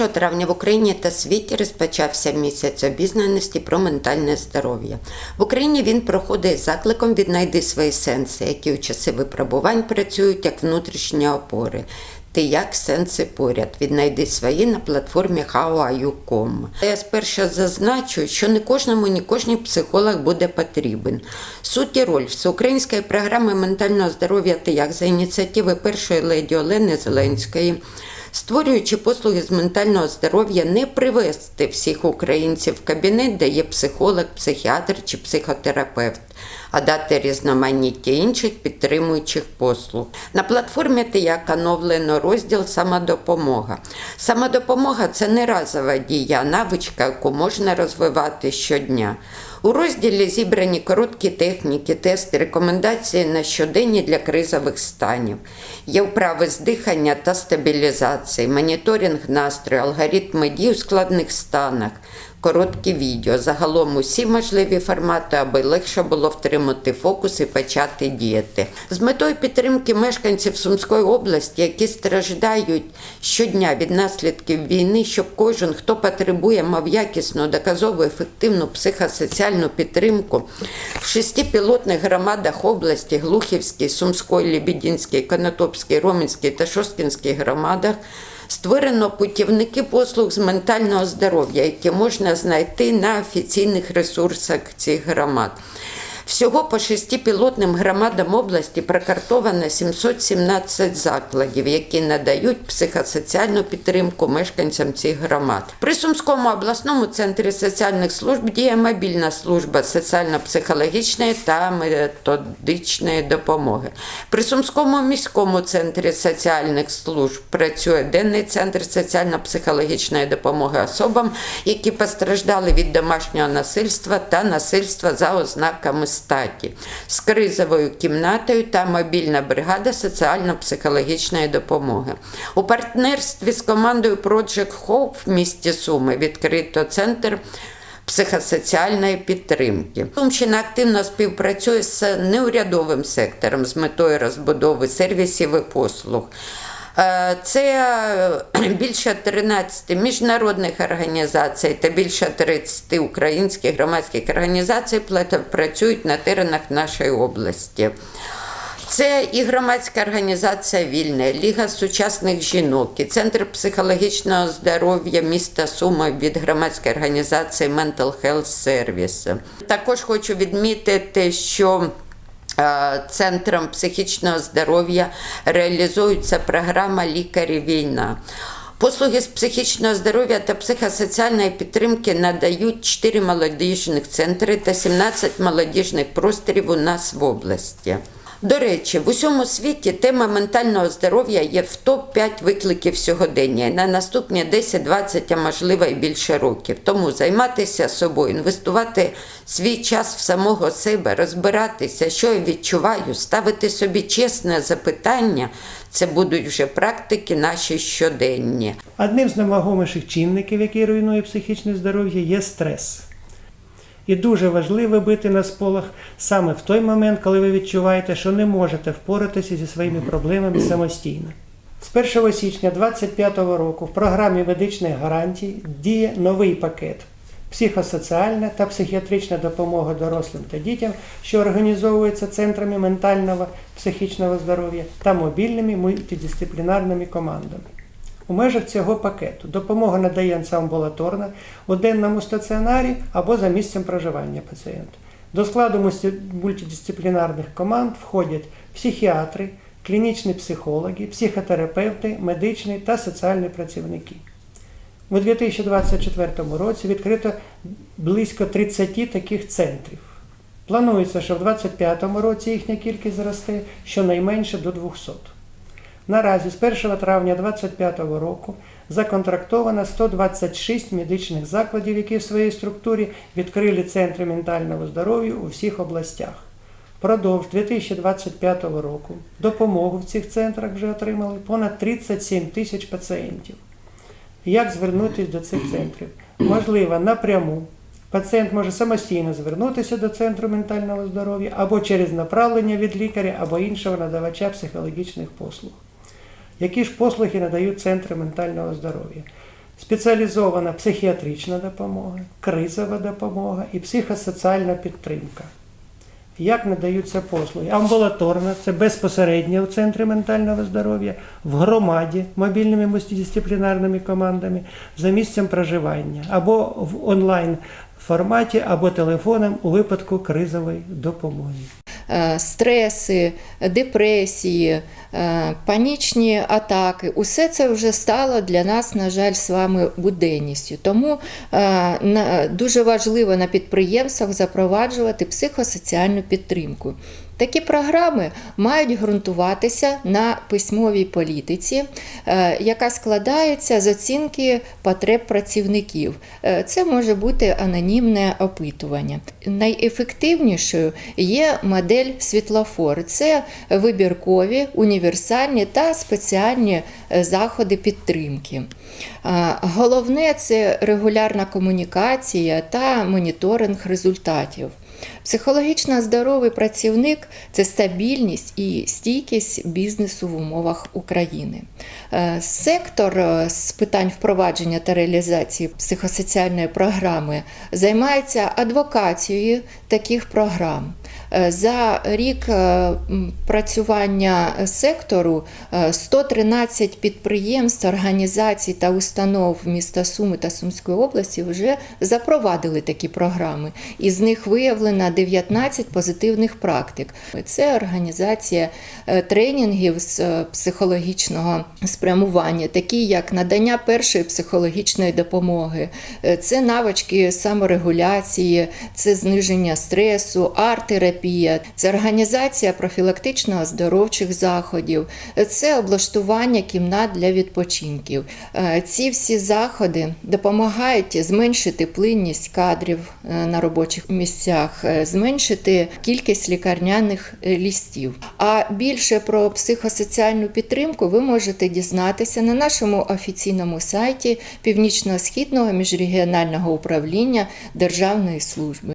1 травня в Україні та світі розпочався місяць обізнаності про ментальне здоров'я. В Україні він проходить закликом «Віднайди свої сенси, які у часи випробувань працюють як внутрішні опори. Ти як сенси поряд. Віднайди свої на платформі how.com. Я спершу зазначу, що не кожному, ні кожній психолог буде потрібен. Суть і роль всеукраїнської програми ментального здоров'я «Ти як» за ініціативи першої леді Олени Зеленської створюючи послуги з ментального здоров'я, не привести всіх українців в кабінет, де є психолог, психіатр чи психотерапевт, а дати різноманіття інших підтримуючих послуг. На платформі «Тияк» оновлено розділ Самодопомога. Самодопомога це не разова дія, навичка, яку можна розвивати щодня. У розділі зібрані короткі техніки, тести, рекомендації на щоденні для кризових станів. Є вправи з дихання та стабілізації, моніторинг настрою, алгоритми дій у складних станах, короткі відео. Загалом усі можливі формати, аби легше було втримати фокус і почати діяти. З метою підтримки мешканців Сумської області, які страждають щодня від наслідків війни, щоб кожен, хто потребує, мав якісну, доказову, ефективну психосоціальну підтримку в шести пілотних громадах області Глухівській, Сумської, Лебединській, Конотопській, Ромінській та Шосткінській громадах. Створено путівники послуг з ментального здоров'я, які можна знайти на офіційних ресурсах цих громад. Всього по шести пілотним громадам області прокартовано 717 закладів, які надають психосоціальну підтримку мешканцям цих громад. При Сумському обласному центрі соціальних служб діє мобільна служба соціально-психологічної та методичної допомоги. При Сумському міському центрі соціальних служб працює денний центр соціально-психологічної допомоги особам, які постраждали від домашнього насильства та насильства за ознаками статі з кризовою кімнатою та мобільна бригада соціально-психологічної допомоги. У партнерстві з командою Project Hope в місті Суми відкрито центр. Психосоціальної підтримки Сумщина активно співпрацює з неурядовим сектором з метою розбудови сервісів і послуг. Е, Це більше 13 міжнародних організацій та більше 30 українських громадських організацій працюють на теренах нашої області. Це і громадська організація Вільне, Ліга сучасних жінок, і Центр психологічного здоров'я міста Суми від громадської організації Mental Health Service. Також хочу відмітити, що е, Центром психічного здоров'я реалізується програма Лікарі війна. Послуги з психічного здоров'я та психосоціальної підтримки надають 4 молодіжних центри та 17 молодіжних просторів у нас в області. До речі, в усьому світі тема ментального здоров'я є в топ-5 викликів сьогодення на наступні 10-20, а можливо і більше років. Тому займатися собою, інвестувати свій час в самого себе, розбиратися, що я відчуваю, ставити собі чесне запитання це будуть вже практики наші щоденні. Одним з найвагоміших чинників, який руйнує психічне здоров'я, є стрес. І дуже важливо бити на сполох саме в той момент, коли ви відчуваєте, що не можете впоратися зі своїми проблемами самостійно. З 1 січня 2025 року в програмі медичних гарантій діє новий пакет психосоціальна та психіатрична допомога дорослим та дітям, що організовується центрами ментального психічного здоров'я та мобільними мультидисциплінарними командами. У межах цього пакету допомога надається амбулаторно у денному стаціонарі або за місцем проживання пацієнта. До складу мультидисциплінарних команд входять психіатри, клінічні психологи, психотерапевти, медичні та соціальні працівники. У 2024 році відкрито близько 30 таких центрів. Планується, що в 2025 році їхня кількість зросте щонайменше до 200. Наразі з 1 травня 2025 року законтрактовано 126 медичних закладів, які в своїй структурі відкрили центри ментального здоров'я у всіх областях. Впродовж 2025 року допомогу в цих центрах вже отримали понад 37 тисяч пацієнтів. Як звернутися до цих центрів? Можливо, напряму. Пацієнт може самостійно звернутися до центру ментального здоров'я або через направлення від лікаря або іншого надавача психологічних послуг. Які ж послуги надають центри ментального здоров'я? спеціалізована психіатрична допомога, кризова допомога і психосоціальна підтримка. Як надаються послуги? Амбулаторна це безпосередньо у центрі ментального здоров'я, в громаді мобільними мультидисциплінарними командами за місцем проживання або в онлайн форматі, або телефоном у випадку кризової допомоги. Е, стреси, депресії, е, панічні атаки. Усе це вже стало для нас, на жаль, з вами буденністю. Тому е, дуже важливо на підприємствах запроваджувати психосоціальну підтримку. Такі програми мають ґрунтуватися на письмовій політиці, е, яка складається з оцінки потреб працівників. Е, Це може бути анонімне опитування. Найефективнішою є модель світлофор. Це вибіркові, універсальні та спеціальні е, заходи підтримки. Головне це регулярна комунікація та моніторинг результатів. Психологічно здоровий працівник це стабільність і стійкість бізнесу в умовах України. Е, Сектор е, з питань впровадження та реалізації психосоціальної програми займається адвокацією таких програм. Е, За рік е, працювання сектору е, 113 підприємств, організацій та установ міста Суми та Сумської області вже запровадили такі програми. Із них виявлено 19 позитивних практик. Це організація е, тренінгів з е, психологічного спрямування, такі як надання першої психологічної допомоги, е, це навички саморегуляції, це зниження стресу, арт-терапія, це організація профілактично-оздоровчих заходів, е, це облаштування кімнат для відпочинків. Е, Ці всі заходи допомагають зменшити плинність кадрів е, на робочих місцях, е, зменшити кількість лікарняних лістів. А більше про психосоціальну підтримку ви можете дізнатися на нашому офіційному сайті Північно-східного міжрегіонального управління Державної служби.